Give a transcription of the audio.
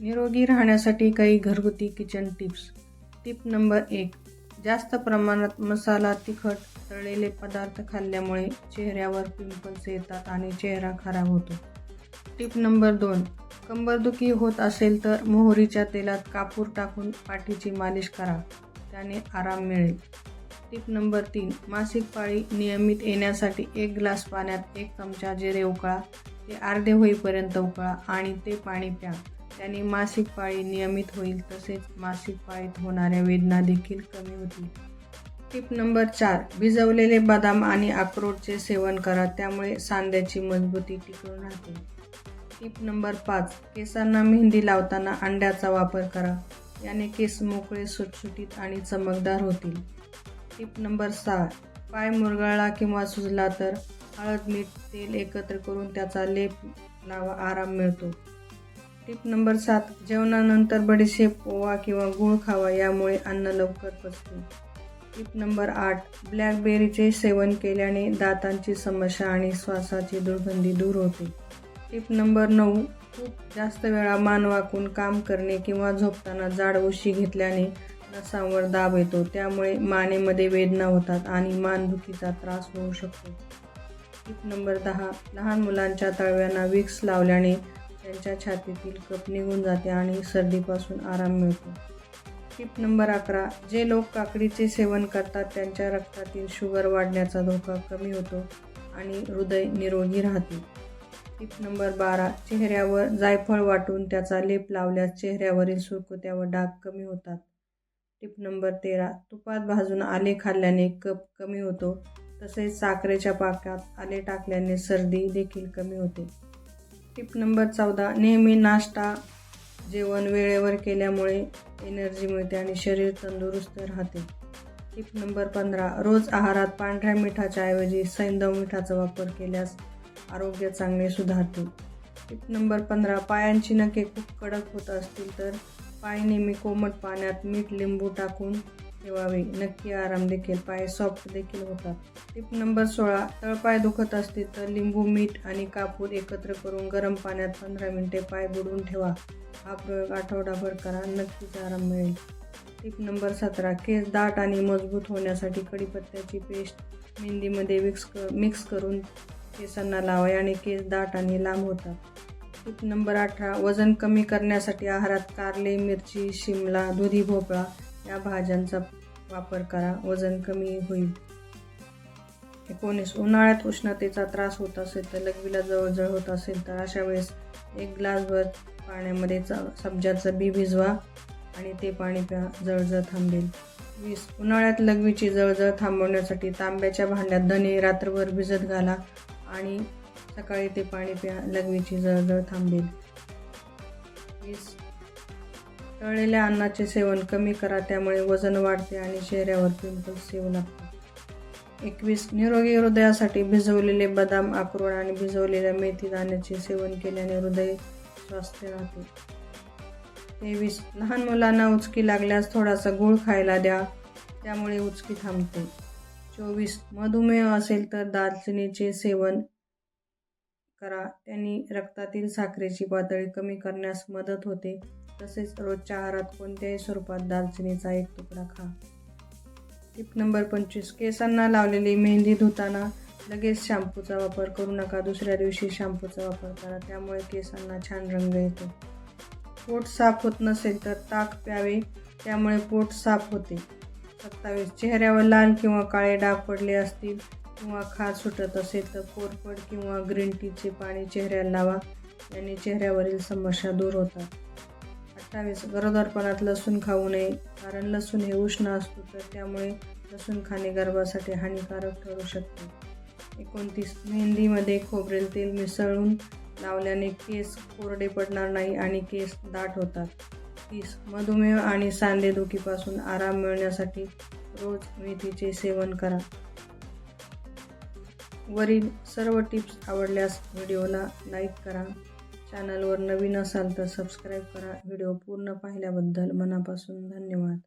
निरोगी राहण्यासाठी काही घरगुती किचन टिप्स टिप नंबर एक जास्त प्रमाणात मसाला तिखट तळलेले पदार्थ खाल्ल्यामुळे चेहऱ्यावर पिंपल्स येतात आणि चेहरा खराब होतो. टिप नंबर दोन कंबरदुखी होत असेल तर मोहरीच्या तेलात कापूर टाकून पाठीची मालिश करा त्याने आराम मिळेल. टिप नंबर तीन मासिक पाळी नियमित येण्यासाठी एक ग्लास पाण्यात एक चमचा जिरे उकळा ते अर्धे होईपर्यंत उकळा आणि ते पाणी प्या. त्याने मासिक पाळी नियमित होईल तसेच मासिक पाळीत होणाऱ्या वेदना देखील कमी होतील. टिप नंबर चार भिजवलेले बदाम आणि अक्रोडचे सेवन करा त्यामुळे सांध्याची मजबूती टिकून राहते. टिप नंबर पाच केसांना मेहंदी लावताना अंड्याचा वापर करा याने केस मोकळे सुटसुटीत आणि चमकदार होतील. टिप नंबर सहा पाय मुरगळला किंवा सुजला तर हळद मीठ तेल एकत्र करून त्याचा लेप लावा आराम मिळतो. टिप नंबर सात जेवणानंतर बडीशेप ओवा किंवा गूळ खावा यामुळे अन्न लवकर पचते. टिप नंबर आठ ब्लॅकबेरीचे सेवन केल्याने दातांची समस्या आणि श्वासाची दुर्गंधी दूर होते. टिप नंबर नऊ खूप जास्त वेळा मान वाकून काम करणे किंवा झोपताना जाड उशी घेतल्याने नसांवर दाब येतो. त्यामुळे मानेमध्ये वेदना होतात आणि मानदुखीचा त्रास होऊ शकतो. टिप नंबर दहा लहान मुलांच्या तळव्यांना विक्स लावल्याने त्यांच्या छातीतील कप निघून जाते आणि सर्दीपासून आराम मिळतो. टिप नंबर अकरा जे लोक काकडीचे सेवन करतात त्यांच्या रक्तातील शुगर वाढण्याचा धोका कमी होतो आणि हृदय निरोगी राहते. टिप नंबर बारा चेहऱ्यावर जायफळ वाटून त्याचा लेप लावल्यास चेहऱ्यावरील सुरकुत्या व डाग कमी होतात. टिप नंबर तेरा तुपात भाजून आले खाल्ल्याने कप कमी होतो तसेच साखरेच्या पाकात आले टाकल्याने सर्दी देखील कमी होते. टिप नंबर चौदा नेहमी नाश्ता जेवण वेळेवर केल्यामुळे एनर्जी मिळते आणि शरीर तंदुरुस्त राहते. टिप नंबर पंधरा रोज आहारात पांढऱ्या मिठाच्या ऐवजी सैंधव मिठाचा वापर केल्यास आरोग्य चांगले सुधारते. टिप नंबर पंधरा पायांची नखे खूप कडक होत असतील तर पाय नेहमी कोमट पाण्यात मीठ लिंबू टाकून ठेवावे. नक्की आराम देखील पाय सॉफ्ट देखील होतात. टिप नंबर सोळा तळपाय दुखत असतील तर लिंबू मीठ आणि कापूर एकत्र करून गरम पाण्यात पंधरा मिनिटे पाय बुडवून ठेवा. हा प्रयोग आठवडाभर करा नक्कीच आराम मिळेल. टिप नंबर सतरा केस दाट आणि मजबूत होण्यासाठी कढीपत्त्याची पेस्ट मेहंदीमध्ये मिक्स क मिक्स करून केसांना लावा आणि केस दाट आणि लांब होतात. टिप नंबर अठरा वजन कमी करण्यासाठी आहारात कारले मिरची शिमला दुधी भोपळा या भाज्यांचा वापर करा. वजन कमी होईल. एकोणीस. उन्हाळ्यात उष्णतेचा त्रास होत असेल तर लघवीला जवळजवळ होत असेल तर अशा वेळेस एक ग्लासभर पाण्यामध्ये च सब्जाचं बी भिजवा आणि ते पाणी प्या जळजळ थांबेल. वीस. उन्हाळ्यात लघवीची जळजळ थांबवण्यासाठी तांब्याच्या भांड्यात धने रात्रभर भिजत घाला आणि सकाळी ते पाणी प्या लघवीची जळजळ थांबेल. वीस. तळलेल्या अन्नाचे सेवन कमी करा त्यामुळे वजन वाढते आणि चेहऱ्यावर पिंपल्स येऊ लागतात. एकवीस निरोगी हृदयासाठी भिजवलेले बदाम अक्रोड आणि भिजवलेल्या मेथी दाण्याचे सेवन केल्याने हृदय स्वस्थ राहते. तेवीस लहान मुलांना उचकी लागल्यास थोडासा गूळ खायला द्या त्यामुळे उचकी थांबते. चोवीस मधुमेह असेल तर दालचिनीचे सेवन करा त्यांनी रक्तातील साखरेची पातळी कमी करण्यास मदत होते. तसेच रोजच्या आहारात कोणत्याही स्वरूपात दालचिनीचा एक तुकडा खा. टिप नंबर पंचवीस. केसांना लावलेली मेहंदी धुताना लगेच शॅम्पूचा वापर करू नका. दुसऱ्या दिवशी शॅम्पूचा वापर करा. त्यामुळे केसांना छान रंग येतो. पोट साफ होत नसेल तर ताक प्यावे. त्यामुळे पोट साफ होते. सत्तावीस. चेहऱ्यावर लाल किंवा काळे डाग पडले असतील किंवा खाज सुटत असेल तर कोरफड किंवा ग्रीन टीचे पाणी चेहऱ्याला लावा. याने चेहऱ्यावरील समस्या दूर होतात. अठ्ठावीस गरोदरपणात लसूण खाऊ नये. कारण लसूण हे उष्ण असतो तर त्यामुळे लसूण खाणे गर्भासाठी हानिकारक ठरू शकते. एकोणतीस मेहंदीमध्ये खोबरेल तेल मिसळून लावल्याने केस कोरडे पडणार नाही आणि केस दाट होतात. तीस मधुमेह आणि सांधेदुखीपासून आराम मिळण्यासाठी रोज मेथीचे सेवन करा. वरील सर्व टिप्स आवडल्यास व्हिडिओला लाईक करा. चॅनलवर नवीन असाल तर सबस्क्राईब करा. व्हिडिओ पूर्ण पाहिल्याबद्दल मनापासून धन्यवाद.